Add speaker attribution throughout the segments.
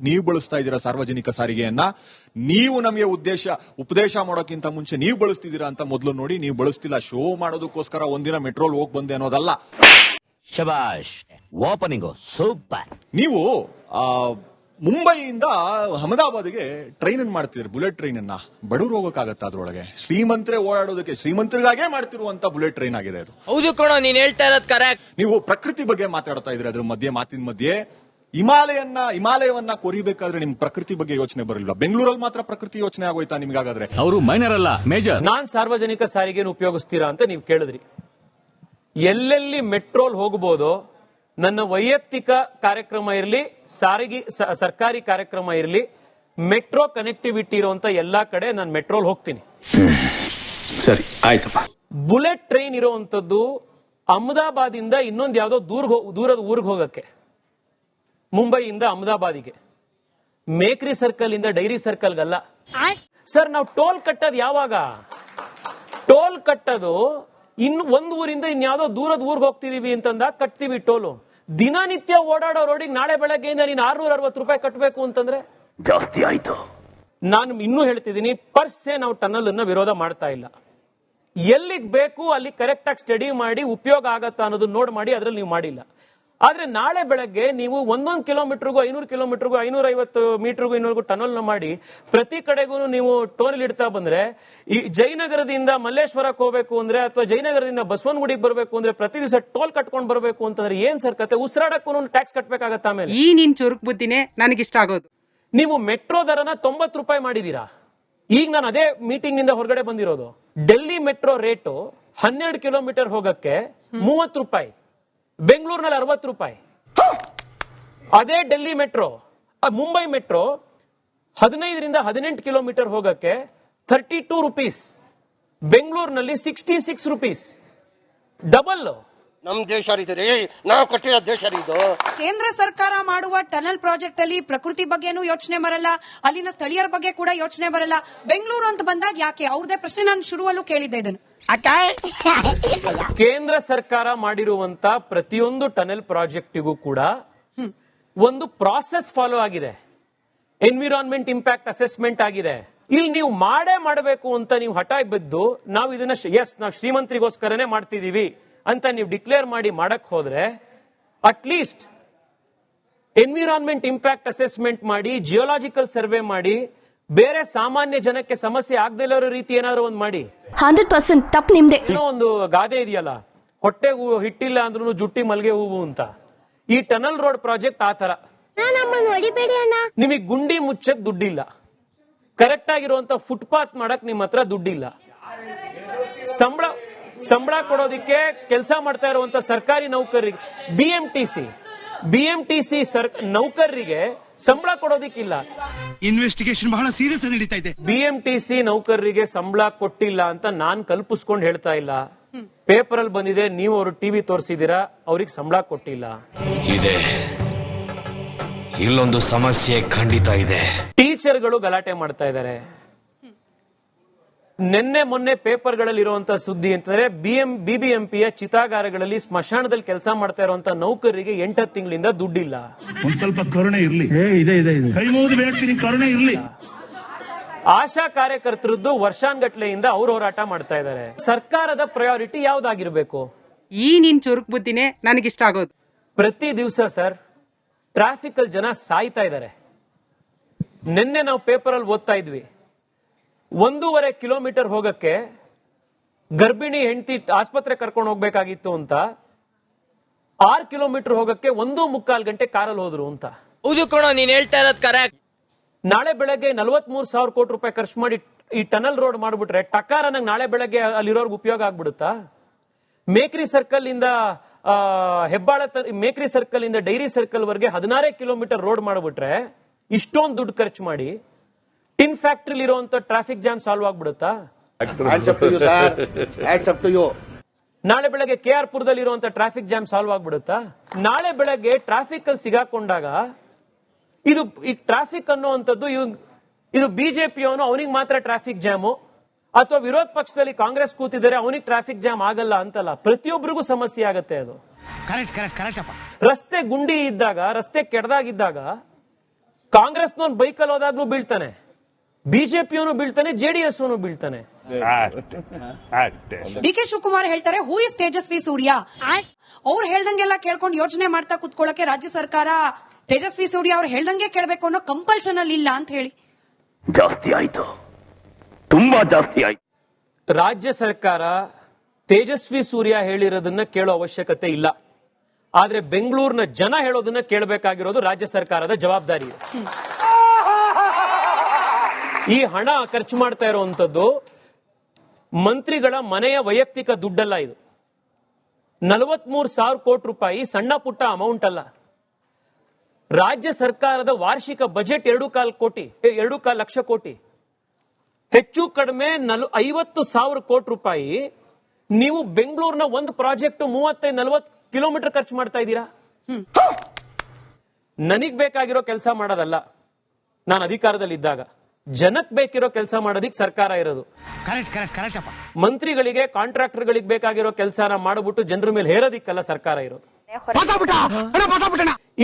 Speaker 1: ನೀವು ಬಳಸ್ತಾ ಇದ್ದೀರಾ ಸಾರ್ವಜನಿಕ ಸಾರಿಗೆಯನ್ನ? ನೀವು ನಮಗೆ ಉದ್ದೇಶ ಉಪದೇಶ ಮಾಡೋಕ್ಕಿಂತ ಮುಂಚೆ ನೀವು ಬಳಸ್ತಿದ್ದೀರಾ ಅಂತ ಮೊದಲು ನೋಡಿ ನೀವು ಬಳಸ್ತಿಲ್ಲ ಶೋ ಮಾಡೋದಕ್ಕೋಸ್ಕರ ಒಂದಿನ ಮೆಟ್ರೋಲ್ ಹೋಗ್ ಬಂದೆ ಅನ್ನೋದಲ್ಲ.
Speaker 2: ಶಬಾಷ್ ಓಪನಿಂಗು ಸೂಪರ್.
Speaker 1: ನೀವು ಆ, ಮುಂಬೈಯಿಂದ ಅಹಮದಾಬಾದ್ಗೆ ಟ್ರೈನ್ ಅನ್ನು ಮಾಡ್ತಿದ್ರು ಬುಲೆಟ್ ಟ್ರೈನ್ ಅನ್ನ. ಬಡವ್ರು ಹೋಗಕ್ಕಾಗತ್ತ ಅದ್ರೊಳಗೆ? ಶ್ರೀಮಂತರೇ ಓಡಾಡೋದಕ್ಕೆ ಶ್ರೀಮಂತರಿಗಾಗೇ ಮಾಡ್ತಿರುವಂತ ಬುಲೆಟ್ ಟ್ರೈನ್ ಆಗಿದೆ ಅದು.
Speaker 3: ಹೌದು ಕಣೋ ನೀನ್ ಹೇಳ್ತಾ ಇರೋದ್ ಕರೆಕ್ಟ್
Speaker 1: ನೀವು ಪ್ರಕೃತಿ ಬಗ್ಗೆ ಮಾತಾಡ್ತಾ ಇದ್ರಿ ಅದ್ರ ಮಧ್ಯೆ ಮಾತಿನ ಮಧ್ಯೆ. ಹಿಮಾಲಯನ್ನ ಹಿಮಾಲಯವನ್ನ ಕೊರಿಬೇಕಾದ್ರೆ ನಿಮ್ ಪ್ರಕೃತಿ ಬಗ್ಗೆ ಯೋಚನೆ ಬರಲಿಲ್ಲ ಬೆಂಗಳೂರಲ್ಲಿ ಮಾತ್ರ ಪ್ರಕೃತಿ ಯೋಚನೆ ಆಗೋಯ್ತಾ ನಿಮ್ಗಾಗಾದ್ರೆ?
Speaker 4: ಅವರು ಮೈನರ್ ಅಲ್ಲ ಮೇಜರ್
Speaker 5: ನಾನ್ ಸಾರ್ವಜನಿಕ ಸಾರಿಗೆ ಉಪಯೋಗಿಸ್ತೀರಾ ಅಂತ ನೀವು ಕೇಳಿದ್ರಿ. ಎಲ್ಲೆಲ್ಲಿ ಮೆಟ್ರೋಲ್ ಹೋಗಬಹುದು ನನ್ನ ವೈಯಕ್ತಿಕ ಕಾರ್ಯಕ್ರಮ ಇರಲಿ ಸಾರಿಗೆ ಸರ್ಕಾರಿ ಕಾರ್ಯಕ್ರಮ ಇರಲಿ ಮೆಟ್ರೋ ಕನೆಕ್ಟಿವಿಟಿ ಇರುವಂತ ಎಲ್ಲಾ ಕಡೆ ನಾನು ಮೆಟ್ರೋಲ್ ಹೋಗ್ತೀನಿ.
Speaker 4: ಸರಿ ಆಯ್ತಪ್ಪ.
Speaker 5: ಬುಲೆಟ್ ಟ್ರೈನ್ ಇರುವಂತದ್ದು ಅಹಮದಾಬಾದ್ ಇಂದ ಇನ್ನೊಂದು ಯಾವ್ದೋ ದೂರ ದೂರದ ಊರಿಗೆ ಹೋಗಕ್ಕೆ. ಮುಂಬೈಯಿಂದ ಅಹಮದಾಬಾದಿಗೆ. ಮೇಕ್ರಿ ಸರ್ಕಲ್ ಇಂದ ಡೈರಿ ಸರ್ಕಲ್ಗಲ್ಲ ಸರ್ ನಾವು ಟೋಲ್ ಕಟ್ಟೋದು ಯಾವಾಗ? ಟೋಲ್ ಕಟ್ಟೋದು ಇನ್ನು ಒಂದು ಊರಿಂದ ಇನ್ಯಾವುದೋ ದೂರದ ಊರಿಗೆ ಹೋಗ್ತಿದೀವಿ ಅಂತಂದಾಗ ಕಟ್ತೀವಿ ಟೋಲು. ದಿನನಿತ್ಯ ಓಡಾಡೋ ರೋಡಿಗೆ ನಾಳೆ ಬೆಳಗ್ಗೆಯಿಂದ ನೀನು ಆರ್ನೂರ ಅರವತ್ತು ರೂಪಾಯಿ ಕಟ್ಟಬೇಕು ಅಂತಂದ್ರೆ?
Speaker 2: ಜಾಸ್ತಿ ಆಯ್ತು.
Speaker 5: ನಾನು ಇನ್ನೂ ಹೇಳ್ತಿದ್ದೀನಿ ಪರ್ಸೆ ನಾವು ಟನಲ್ ಅನ್ನ ವಿರೋಧ ಮಾಡ್ತಾ ಇಲ್ಲ. ಎಲ್ಲಿಗೆ ಬೇಕು ಅಲ್ಲಿ ಕರೆಕ್ಟ್ ಆಗಿ ಸ್ಟಡಿ ಮಾಡಿ ಉಪಯೋಗ ಆಗತ್ತಾ ಅನ್ನೋದನ್ನ ನೋಡ್ ಮಾಡಿ ಅದ್ರಲ್ಲಿ ನೀವು ಮಾಡಿಲ್ಲ. ಆದ್ರೆ ನಾಳೆ ಬೆಳಗ್ಗೆ ನೀವು ಒಂದೊಂದು ಕಿಲೋಮೀಟರ್ಗೂ ಐನೂರು ಕಿಲೋಮೀಟರ್ಗೂ ಐನೂರ ಐವತ್ತು ಮೀಟರ್ಗೂ ಇನ್ನೂರ್ಗೂ ಟನಲ್ನ ಮಾಡಿ ಪ್ರತಿ ಕಡೆಗೂ ನೀವು ಟೋನಲ್ ಇಡ್ತಾ ಬಂದ್ರೆ ಈ ಜಯನಗರದಿಂದ ಮಲ್ಲೇಶ್ವರಕ್ಕೆ ಹೋಗ್ಬೇಕು ಅಂದ್ರೆ ಅಥವಾ ಜಯನಗರದಿಂದ ಬಸವನಗುಡಿಗೆ ಬರಬೇಕು ಅಂದ್ರೆ ಪ್ರತಿ ದಿವಸ ಟೋಲ್ ಕಟ್ಕೊಂಡು ಬರಬೇಕು ಅಂತಂದ್ರೆ ಏನ್ ಸರ್ ಕತೆ? ಉಸಿರಾಡಕ್ಕೂ ಟ್ಯಾಕ್ಸ್ ಕಟ್ಬೇಕಾಗತ್ತ ಆಮೇಲೆ?
Speaker 6: ಈ ನಿನ್ ಚುರುಕ್ ಬುದ್ಧಿನೇ ನನಗಿಷ್ಟ ಆಗೋದು.
Speaker 5: ನೀವು ಮೆಟ್ರೋ ದರನ ತೊಂಬತ್ತು ರೂಪಾಯಿ ಮಾಡಿದೀರಾ? ಈಗ ನಾನು ಅದೇ ಮೀಟಿಂಗ್ನಿಂದ ಹೊರಗಡೆ ಬಂದಿರೋದು. ಡೆಲ್ಲಿ ಮೆಟ್ರೋ ರೇಟು ಹನ್ನೆರಡು ಕಿಲೋಮೀಟರ್ ಹೋಗಕ್ಕೆ ಮೂವತ್ತು ರೂಪಾಯಿ. ಬೆಂಗಳೂರಿನಲ್ಲಿ ಅರವತ್ತು ರೂಪಾಯಿ. ಅದೇ ಡೆಲ್ಲಿ ಮೆಟ್ರೋ ಮುಂಬೈ ಮೆಟ್ರೋ ಹದಿನೈದರಿಂದ ಹದಿನೆಂಟು ಕಿಲೋಮೀಟರ್ ಹೋಗಕ್ಕೆ ಥರ್ಟಿ ಟೂ ರುಪೀಸ್ ಬೆಂಗಳೂರಿನಲ್ಲಿ ಸಿಕ್ಸ್ಟಿ ಸಿಕ್ಸ್ ರುಪೀಸ್ ಡಬಲ್
Speaker 7: ನಮ್ ದೇಶ ರೀ ನಾವು ಕಟ್ಟಿರೋ ದೇಶ ರೀ ಇದು.
Speaker 8: ಕೇಂದ್ರ ಸರ್ಕಾರ ಮಾಡುವ ಟನಲ್ ಪ್ರಾಜೆಕ್ಟ್ ಅಲ್ಲಿ ಪ್ರಕೃತಿ ಬಗ್ಗೆನೂ ಯೋಚನೆ ಬರಲ್ಲ ಅಲ್ಲಿನ ಸ್ಥಳೀಯರ ಬಗ್ಗೆ ಕೂಡ ಯೋಚನೆ ಬರಲ್ಲ. ಬೆಂಗಳೂರು ಅಂತ ಬಂದಾಗ ಯಾಕೆ? ಅವ್ರದೇ ಪ್ರಶ್ನೆ ನಾನು ಶುರುವಲ್ಲೂ ಕೇಳಿದ್ದೆ ಇದನ್ನು.
Speaker 5: ಕೇಂದ್ರ ಸರ್ಕಾರ ಮಾಡಿರುವಂತ ಪ್ರತಿಯೊಂದು ಟನಲ್ ಪ್ರಾಜೆಕ್ಟಿಗೂ ಕೂಡ ಒಂದು ಪ್ರಾಸೆಸ್ ಫಾಲೋ ಆಗಿದೆ. ಎನ್ವಿರಾನ್ಮೆಂಟ್ ಇಂಪ್ಯಾಕ್ಟ್ ಅಸೆಸ್ಮೆಂಟ್ ಆಗಿದೆ. ಇಲ್ಲಿ ನೀವು ಮಾಡೇ ಮಾಡಬೇಕು ಅಂತ ನೀವು ಹಠ ಬಿದ್ದು ನಾವು ಇದನ್ನ ಎಸ್ ನಾವು ಶ್ರೀಮಂತರಿಗೋಸ್ಕರನೇ ಮಾಡ್ತಿದೀವಿ. ಅಂತ ನೀವು ಡಿಕ್ಲೇರ್ ಮಾಡಿ ಮಾಡಕ್ ಹೋದ್ರೆ at least environment impact assessment ಮಾಡಿ ಜಿಯೋಲಾಜಿಕಲ್ ಸರ್ವೆ ಮಾಡಿ ಬೇರೆ ಸಾಮಾನ್ಯ ಜನಕ್ಕೆ ಸಮಸ್ಯೆ ಆಗದೆ ಇರೋ ರೀತಿ ಏನಾದ್ರು ಒಂದು ಮಾಡಿ.
Speaker 9: ಹಂಡ್ರೆಡ್ ಪರ್ಸೆಂಟ್ ತಪ್ಪು ನಿಮ್ದೆ.
Speaker 5: ಏನೋ ಒಂದು ಗಾದೆ ಇದೆಯಲ್ಲ ಹೊಟ್ಟೆ ಹಿಟ್ಟಿಲ್ಲ ಅಂದ್ರೂ ಜುಟ್ಟಿ ಮಲ್ಗೆ ಹೂವು ಅಂತ. ಈ ಟನಲ್ ರೋಡ್ ಪ್ರಾಜೆಕ್ಟ್ ಆ ತರ ನಿಮಗೆ ಗುಂಡಿ ಮುಚ್ಚಕ್ ದುಡ್ಡಿಲ್ಲ. ಕರೆಕ್ಟ್ ಆಗಿರುವಂತ ಫುಟ್ಪಾತ್ ಮಾಡಕ್ ನಿಮ್ಮ ಹತ್ರ ದುಡ್ಡಿಲ್ಲ. ಸಂಬಳ ಸಂಬಳ ಕೊಡೋದಿಕ್ಕೆ ಕೆಲಸ ಮಾಡ್ತಾ ಇರುವಂತ ಸರ್ಕಾರಿ ನೌಕರರಿಗೆ B M T C B M T C ನೌಕರರಿಗೆ ಸಂಬಳ ಕೊಡೋದಿಕ್ಕಿಲ್ಲ.
Speaker 4: ಇನ್ವೆಸ್ಟಿಗೇಷನ್ ಬಹಳ ಸೀರಿಯಸ್ ನಡೀತಾ ಇದೆ.
Speaker 5: ಬಿ ಎಂ ಟಿ ಸಿ ನೌಕರರಿಗೆ ಸಂಬಳ ಕೊಟ್ಟಿಲ್ಲ ಅಂತ ನಾನ್ ಕಲ್ಪಿಸ್ಕೊಂಡು ಹೇಳ್ತಾ ಇಲ್ಲ. ಪೇಪರ್ ಅಲ್ಲಿ ಬಂದಿದೆ ನೀವು ಅವರು ಟಿವಿ ತೋರಿಸಿದೀರಾ ಅವ್ರಿಗೆ ಸಂಬಳ ಕೊಟ್ಟಿಲ್ಲ.
Speaker 10: ಇದೆ. ಇಲ್ಲೊಂದು ಸಮಸ್ಯೆ ಖಂಡಿತ ಇದೆ.
Speaker 5: ಟೀಚರ್ಗಳು ಗಲಾಟೆ ಮಾಡ್ತಾ ಇದ್ದಾರೆ. ನಿನ್ನೆ ಮೊನ್ನೆ ಪೇಪರ್ಗಳಲ್ಲಿ ಇರುವಂತಹ ಸುದ್ದಿ ಅಂತಂದ್ರೆ ಬಿಎಂ ಬಿಬಿಎಂಪಿಯ ಚಿತಾಗಾರಗಳಲ್ಲಿ ಸ್ಮಶಾನದಲ್ಲಿ ಕೆಲಸ ಮಾಡ್ತಾ ಇರುವಂತ ನೌಕರರಿಗೆ ಎಂಟತ್ತು ತಿಂಗಳಿಂದ ದುಡ್ಡಿಲ್ಲ.
Speaker 4: ಒಂದ್ ಸ್ವಲ್ಪ ಕರುಣೆ ಇರ್ಲಿ. ಇದೆ ಇದೆ ಇದೆ. ಕೈ ಮುಗಿದು ಬೇಡ್ತೀನಿ ಕರುಣೆ ಇರ್ಲಿ.
Speaker 5: ಆಶಾ ಕಾರ್ಯಕರ್ತರದ್ದು ವರ್ಷಾನ್ಗಟ್ಲೆಯಿಂದ ಅವ್ರು ಹೋರಾಟ ಮಾಡ್ತಾ ಇದ್ದಾರೆ ಸರ್ಕಾರದ ಪ್ರಯಾರಿಟಿ ಯಾವ್ದಾಗಿರ್ಬೇಕು?
Speaker 6: ಈ ನಿನ್ ಚುರುಕ್ ಬುದ್ಧಿನೇ ನನಗಿಷ್ಟ ಆಗೋದು.
Speaker 5: ಪ್ರತಿ ದಿವಸ ಸರ್ ಟ್ರಾಫಿಕ್ ಅಲ್ಲಿ ಜನ ಸಾಯ್ತಾ ಇದ್ದಾರೆ ನಿನ್ನೆ ನಾವು ಪೇಪರ್ ಅಲ್ಲಿ ಓದ್ತಾ ಇದ್ವಿ. ಒಂದೂವರೆ ಕಿಲೋಮೀಟರ್ ಹೋಗಕ್ಕೆ ಗರ್ಭಿಣಿ ಹೆಂಡತಿ ಆಸ್ಪತ್ರೆ ಕರ್ಕೊಂಡು ಹೋಗ್ಬೇಕಾಗಿತ್ತು ಅಂತ ಆರ್ ಕಿಲೋಮೀಟರ್ ಹೋಗಕ್ಕೆ ಒಂದು ಮುಕ್ಕಾಲ್ ಗಂಟೆ ಕಾರಲ್ಲಿ ಹೋದ್ರು ಅಂತ.
Speaker 3: ಹೌದು ಕಣೋ ನೀನ್ ಹೇಳ್ತಾ ಇರೋದು ಕರೆಕ್ಟ್
Speaker 5: ನಾಳೆ ಬೆಳಗ್ಗೆ ನಲವತ್ಮೂರು ಸಾವಿರ ಕೋಟಿ ರೂಪಾಯಿ ಖರ್ಚು ಮಾಡಿ ಈ ಟನಲ್ ರೋಡ್ ಮಾಡ್ಬಿಟ್ರೆ ಟಕಾರ ನಂಗೆ ನಾಳೆ ಬೆಳಗ್ಗೆ ಅಲ್ಲಿರೋರ್ಗೆ ಉಪಯೋಗ ಆಗ್ಬಿಡುತ್ತಾ? ಮೇಕ್ರಿ ಸರ್ಕಲ್ ಇಂದ ಹೆಬ್ಬಾಳ ಮೇಕ್ರಿ ಸರ್ಕಲ್ ಇಂದ ಡೈರಿ ಸರ್ಕಲ್ ವರೆಗೆ ಹದಿನಾರೇ ಕಿಲೋಮೀಟರ್ ರೋಡ್ ಮಾಡ್ಬಿಟ್ರೆ ಇಷ್ಟೊಂದು ದುಡ್ಡು ಖರ್ಚು ಮಾಡಿ ಟಿನ್ ಫ್ಯಾಕ್ಟ್ರಿಲಿ ಇರುವಂತ traffic jam solve ಆಗ್ಬಿಡುತ್ತಾ?
Speaker 7: Hands up to you sir hands up to you
Speaker 5: ನಾಳೆ ಬೆಳಗ್ಗೆ ಕೆ ಆರ್ ಪುರದಲ್ಲಿ ಇರುವಂತ ಟ್ರಾಫಿಕ್ ಜಾಮ್ ಸಾಲ್ವ್ ಆಗ್ಬಿಡುತ್ತಾ? ನಾಳೆ ಬೆಳಗ್ಗೆ ಟ್ರಾಫಿಕ್ ಅಲ್ಲಿ ಸಿಗಾಕೊಂಡಾಗ ಇದು ಈ ಟ್ರಾಫಿಕ್ ಅನ್ನುವಂಥದ್ದು ಇವ್- ಇದು ಬಿಜೆಪಿಯವನು ಅವನಿಗೆ ಮಾತ್ರ ಟ್ರಾಫಿಕ್ ಜಾಮು. ಅಥವಾ ವಿರೋಧ ಪಕ್ಷದಲ್ಲಿ ಕಾಂಗ್ರೆಸ್ ಕೂತಿದ್ದಾರೆ ಅವನಿಗೆ ಟ್ರಾಫಿಕ್ ಜಾಮ್ ಆಗಲ್ಲ ಅಂತಲ್ಲ. ಪ್ರತಿಯೊಬ್ಬರಿಗೂ ಸಮಸ್ಯೆ ಆಗತ್ತೆ ಅದು.
Speaker 4: ಕರೆಕ್ಟ್ ಕರೆಕ್ಟ್ ಕರೆಕ್ಟ್ ಅಪ್ಪ.
Speaker 5: ರಸ್ತೆ ಗುಂಡಿ ಇದ್ದಾಗ ರಸ್ತೆ ಕೆಡದಾಗಿದ್ದಾಗ ಕಾಂಗ್ರೆಸ್ನವ್ನು ಬೈಕಲ್ಲಿ ಹೋದಾಗ್ಲೂ ಬೀಳ್ತಾನೆ. ಬಿಜೆಪಿಯವನು ಬೀಳ್ತಾನೆ ಜೆಡಿಎಸ್ ಬೀಳ್ತಾನೆ.
Speaker 8: ಡಿ ಕೆ ಶಿವಕುಮಾರ್ ಹೇಳ್ತಾರೆ ಹೂ ಇಸ್ ತೇಜಸ್ವಿ ಸೂರ್ಯ? ಅವ್ರು ಹೇಳ್ದಂಗೆಲ್ಲ ಕೇಳ್ಕೊಂಡು ಯೋಚನೆ ಮಾಡ್ತಾ ಕುತ್ಕೊಳ್ಳಕ್ಕೆ ರಾಜ್ಯ ಸರ್ಕಾರ ತೇಜಸ್ವಿ ಸೂರ್ಯ ಅವ್ರು ಹೇಳ್ದಂಗೆ ಕೇಳಬೇಕು ಅನ್ನೋ ಕಂಪಲ್ಷನ್ ಅಲ್ಲಿ ಇಲ್ಲ ಅಂತ ಹೇಳಿ.
Speaker 2: ಜಾಸ್ತಿ ಆಯ್ತು. ತುಂಬಾ ಜಾಸ್ತಿ ಆಯ್ತು.
Speaker 5: ರಾಜ್ಯ ಸರ್ಕಾರ ತೇಜಸ್ವಿ ಸೂರ್ಯ ಹೇಳಿರೋದನ್ನ ಕೇಳೋ ಅವಶ್ಯಕತೆ ಇಲ್ಲ. ಆದ್ರೆ ಬೆಂಗಳೂರಿನ ಜನ ಹೇಳೋದನ್ನ ಕೇಳಬೇಕಾಗಿರೋದು ರಾಜ್ಯ ಸರ್ಕಾರದ ಜವಾಬ್ದಾರಿ. ಇದೆ. ಈ ಹಣ ಖರ್ಚು ಮಾಡ್ತಾ ಇರುವಂತದ್ದು ಮಂತ್ರಿಗಳ ಮನೆಯ ವೈಯಕ್ತಿಕ ದುಡ್ಡಲ್ಲ ಇದು. ನಲವತ್ಮೂರು ಸಾವಿರ ಕೋಟಿ ರೂಪಾಯಿ ಸಣ್ಣ ಪುಟ್ಟ ಅಮೌಂಟ್ ಅಲ್ಲ. ರಾಜ್ಯ ಸರ್ಕಾರದ ವಾರ್ಷಿಕ ಬಜೆಟ್ ಎರಡು ಕಾಲ್ ಕೋಟಿ ಎರಡು ಕಾಲ್ ಲಕ್ಷ ಕೋಟಿ. ಹೆಚ್ಚು ಕಡಿಮೆ ನಲ್ ಐವತ್ತು ಸಾವಿರ ಕೋಟಿ ರೂಪಾಯಿ ನೀವು ಬೆಂಗಳೂರಿನ ಒಂದು ಪ್ರಾಜೆಕ್ಟ್ ಮೂವತ್ತೈದು ನಲವತ್ತು ಕಿಲೋಮೀಟರ್ ಖರ್ಚು ಮಾಡ್ತಾ ಇದ್ದೀರಾ? ನನಗ್ ಬೇಕಾಗಿರೋ ಕೆಲಸ ಮಾಡೋದಲ್ಲ. ನಾನು ಅಧಿಕಾರದಲ್ಲಿದ್ದಾಗ. ಜನಕ್ ಬೇಕಿರೋ ಕೆಲಸ ಮಾಡೋದಿಕ್ ಸರ್ಕಾರ ಇರೋದು. ಮಂತ್ರಿಗಳಿಗೆ ಕಾಂಟ್ರಾಕ್ಟರ್ಗಳಿಗೆ ಬೇಕಾಗಿರೋ ಕೆಲಸನ ಮಾಡ್ಬಿಟ್ಟು ಜನರ ಮೇಲೆ ಹೇರೋದಿಕ್ಕಲ್ಲ ಸರ್ಕಾರ ಇರೋದು.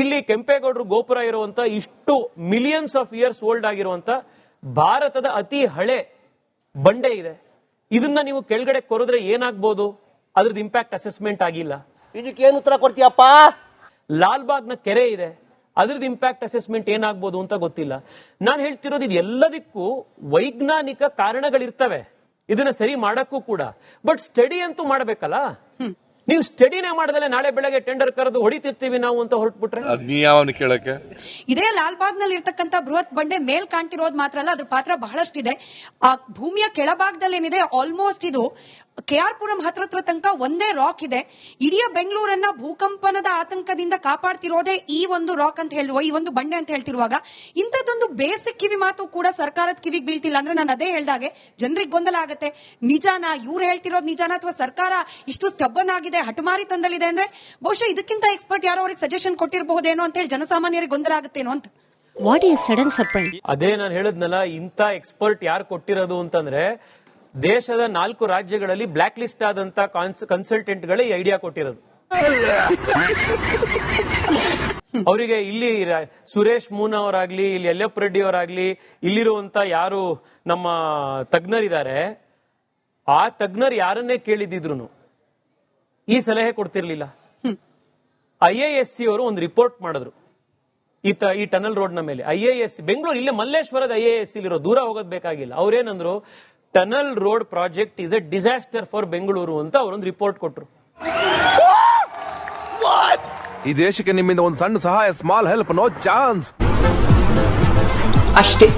Speaker 5: ಇಲ್ಲಿ ಕೆಂಪೇಗೌಡರು ಗೋಪುರ ಇರುವಂತ ಇಷ್ಟು ಮಿಲಿಯನ್ಸ್ ಆಫ್ ಇಯರ್ಸ್ ಓಲ್ಡ್ ಆಗಿರುವಂತ ಭಾರತದ ಅತಿ ಹಳೆ ಬಂಡೆ ಇದೆ. ಇದನ್ನ ನೀವು ಕೆಳಗಡೆ ಕೊರೆದ್ರೆ ಏನಾಗ್ಬೋದು? ಅದ್ರದ್ದು ಇಂಪ್ಯಾಕ್ಟ್ ಅಸೆಸ್ಮೆಂಟ್ ಆಗಿಲ್ಲ.
Speaker 7: ಇದಕ್ಕೆ ಏನು ಉತ್ತರ ಕೊಡ್ತೀಯಪ್ಪ?
Speaker 5: ಲಾಲ್ಬಾಗ್ನ ಕೆರೆ ಇದೆ. ಅದ್ರದ್ದು ಇಂಪ್ಯಾಕ್ಟ್ ಅಸೆಸ್ಮೆಂಟ್ ಏನಾಗ್ಬೋದು ಅಂತ ಗೊತ್ತಿಲ್ಲ. ನಾನು ಹೇಳ್ತಿರೋದು ಇದು ಎಲ್ಲದಕ್ಕೂ ವೈಜ್ಞಾನಿಕ ಕಾರಣಗಳಿರ್ತವೆ. ಇದನ್ನ ಸರಿ ಮಾಡಕ್ಕೂ ಕೂಡ. ಬಟ್ ಸ್ಟಡಿ ಅಂತೂ ಮಾಡಬೇಕಲ್ಲ? ನೀವು ಸ್ಟಡಿನೇ ಮಾಡದಲ್ಲೇ ನಾಳೆ ಬೆಳಗ್ಗೆ ಟೆಂಡರ್ ಕರೆದು ಹೊಡಿತಿರ್ತೀವಿ ನಾವು ಅಂತ ಹೊರಟ್ಬಿಟ್ರೆ?
Speaker 10: ಕೇಳಕ್ಕೆ?
Speaker 8: ಇದೇ ಲಾಲ್ಬಾಗ್ನಲ್ಲಿ ಇರ್ತಕ್ಕಂಥ ಬೃಹತ್ ಬಂಡೆ ಮೇಲ್ ಕಾಣ್ತಿರೋದು ಮಾತ್ರ ಅಲ್ಲ ಅದ್ರ ಪಾತ್ರ ಬಹಳಷ್ಟಿದೆ. ಆ ಭೂಮಿಯ ಕೆಳಭಾಗದಲ್ಲಿ ಏನಿದೆ ಆಲ್ಮೋಸ್ಟ್ ಇದು ಕೆ ಆರ್ ಪುರಂ ಹತ್ರ ಹತ್ರ ತನಕ ಒಂದೇ ರಾಕ್ ಇದೆ. ಇಡೀ ಬೆಂಗಳೂರನ್ನ ಭೂಕಂಪನದ ಆತಂಕದಿಂದ ಕಾಪಾಡ್ತಿರೋದೇ ಈ ಒಂದು ರಾಕ್ ಅಂತ ಹೇಳುವ ಈ ಒಂದು ಬಂಡೆ ಅಂತ ಹೇಳ್ತಿರುವಾಗ ಇಂಥದ್ದೊಂದು ಬೇಸಿಕ್ ಕಿವಿ ಮಾತು ಕೂಡ ಸರ್ಕಾರದ ಕಿವಿಗೆ ಬೀಳ್ತಿಲ್ಲ. ಅಂದ್ರೆ ನಾನು ಅದೇ ಹೇಳ್ದಾಗೆ ಜನರಿಗೆ ಗೊಂದಲ ಆಗುತ್ತೆ. ನಿಜಾನ ಇವ್ರು ಹೇಳ್ತಿರೋದು ನಿಜಾನ ಅಥವಾ ಸರ್ಕಾರ ಇಷ್ಟು ಸ್ಟಬ್ಬನ್ ಆಗಿದೆ ಹಠಮಾರಿ ತಂದಲ್ಲಿದೆ ಅಂದ್ರೆ ಬಹುಶಃ ಇದಕ್ಕಿಂತ ಎಕ್ಸ್ಪರ್ಟ್ ಯಾರೋ ಅವ್ರಿಗೆ ಸಜೆಷನ್ ಕೊಟ್ಟಿರಬಹುದೇನೋ ಅಂತ ಹೇಳಿ ಜನಸಾಮಾನ್ಯರಿಗೆ ಗೊಂದಲ ಆಗುತ್ತೇನೋ ಅಂತ.
Speaker 9: ವಾಟ್ ಈಸ್ ಸಡನ್ ಸರ್ಪ್ರೈಸ್
Speaker 5: ಅದೇ ನಾನು ಹೇಳದ್ನಲ್ಲ ಇಂಥ ಎಕ್ಸ್ಪರ್ಟ್ ಯಾರು ಕೊಟ್ಟಿರೋದು ಅಂತಂದ್ರೆ ದೇಶದ ನಾಲ್ಕು ರಾಜ್ಯಗಳಲ್ಲಿ ಬ್ಲಾಕ್ ಲಿಸ್ಟ್ ಆದಂತ ಕನ್ಸಲ್ಟೆಂಟ್ಗಳೇ ಐಡಿಯಾ ಕೊಟ್ಟಿರೋದು. ಅವರಿಗೆ ಇಲ್ಲಿ ಸುರೇಶ್ ಮೂನ್ ಅವರಾಗ್ಲಿ, ಇಲ್ಲಿ ಯಲ್ಲಪ್ಪ ರೆಡ್ಡಿ ಅವರಾಗ್ಲಿ, ಇಲ್ಲಿರುವಂತ ಯಾರು ನಮ್ಮ ತಜ್ಞರಿದ್ದಾರೆ, ಆ ತಜ್ಞರು ಯಾರನ್ನೇ ಕೇಳಿದ್ರು ಈ ಸಲಹೆ ಕೊಡ್ತಿರ್ಲಿಲ್ಲ. ಐ ಎ ಎಸ್ ಸಿ ಅವರು ಒಂದು ರಿಪೋರ್ಟ್ ಮಾಡಿದ್ರು. ಈ ಟನಲ್ ರೋಡ್ನ ಮೇಲೆ. ಐ ಎ ಎಸ್, ಬೆಂಗಳೂರು, ಇಲ್ಲೇ ಮಲ್ಲೇಶ್ವರದ ಐ ಎ ಎಸ್ ಇರೋ ದೂರ ಹೋಗೋದ್ ಬೇಕಾಗಿಲ್ಲ. ಅವ್ರೇನಂದ್ರು tunnel road project is a disaster for Bengaluru ಅಂತ ಅವರೊಂದು ರಿಪೋರ್ಟ್ ಕೊಟ್ರು.
Speaker 4: ಈ ದೇಶಕ್ಕೆ ನಿಮ್ಮಿಂದ ಒಂದು ಸಣ್ಣ ಸಹಾಯ ಸ್ಮಾಲ್ ಹೆಲ್ಪ್ ನೋ ಚಾನ್ಸ್
Speaker 6: ಅಷ್ಟೇ.